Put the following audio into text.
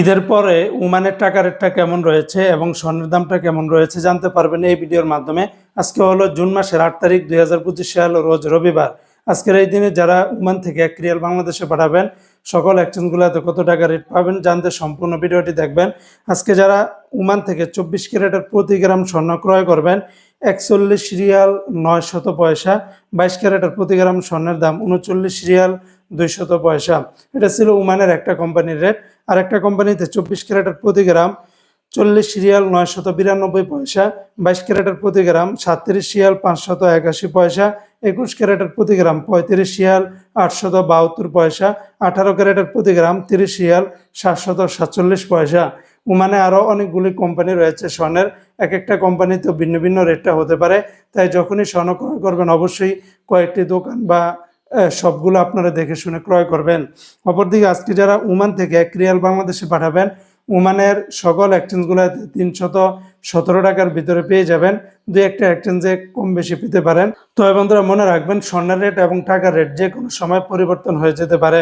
ঈদের পরে ওমানের টাকা রেটটা কেমন রয়েছে এবং স্বর্ণের দামটা কেমন রয়েছে জানতে পারবেন এই ভিডিওর মাধ্যমে। আজকে হলো জুন মাসের আট তারিখ দুই হাজার পঁচিশ সাল রোজ রবিবার। আজকের এই দিনে যারা ওমান থেকে এক রিয়াল বাংলাদেশে পাঠাবেন, সকল এক্সচেঞ্জগুলোতে কত টাকা রেট পাবেন জানতে সম্পূর্ণ ভিডিওটি দেখবেন। আজকে যারা ওমান থেকে চব্বিশ ক্যারেটের প্রতি গ্রাম স্বর্ণ ক্রয় করবেন, একচল্লিশ রিয়াল নয় শত পয়সা, বাইশ ক্যারেটের প্রতি গ্রাম স্বর্ণের দাম উনচল্লিশ রিয়াল দুইশত পয়সা। এটা ছিল ওমানের একটা কোম্পানির রেট আর একটা কোম্পানিতে চব্বিশ ক্যারেটের প্রতি গ্রাম চল্লিশ রিয়াল নয়শত বিরানব্বই পয়সা, বাইশ ক্যারেটের প্রতি গ্রাম সাতত্রিশ রিয়াল পাঁচশত একাশি পয়সা, একুশ ক্যারেটের প্রতি গ্রাম পঁয়ত্রিশ রিয়াল আটশত বাহাত্তর পয়সা, আঠারো ক্যারেটের প্রতি গ্রাম তিরিশ রিয়াল সাতশত সাতচল্লিশ পয়সা। উমানে আরও অনেকগুলি কোম্পানি রয়েছে স্বর্ণের। এক একটা কোম্পানিতে ভিন্ন ভিন্ন রেটটা হতে পারে। তাই যখনই স্বর্ণ ক্রয় করবেন, অবশ্যই কয়েকটি দোকান বা সবগুলো আপনারা দেখে শুনে ক্রয় করবেন। অপরদিকে আজকে যারা ওমান থেকে এক রিয়াল বাংলাদেশে পাঠাবেন, ওমানের সকল এক্সচেঞ্জগুলোতে তিনশত সতেরো টাকার ভিতরে পেয়ে যাবেন। দুই একটা এক্সচেঞ্জে কম বেশি পেতে পারেন। তবে বন্ধুরা মনে রাখবেন, স্বর্ণের রেট এবং টাকার রেট যে কোনো সময় পরিবর্তন হয়ে যেতে পারে।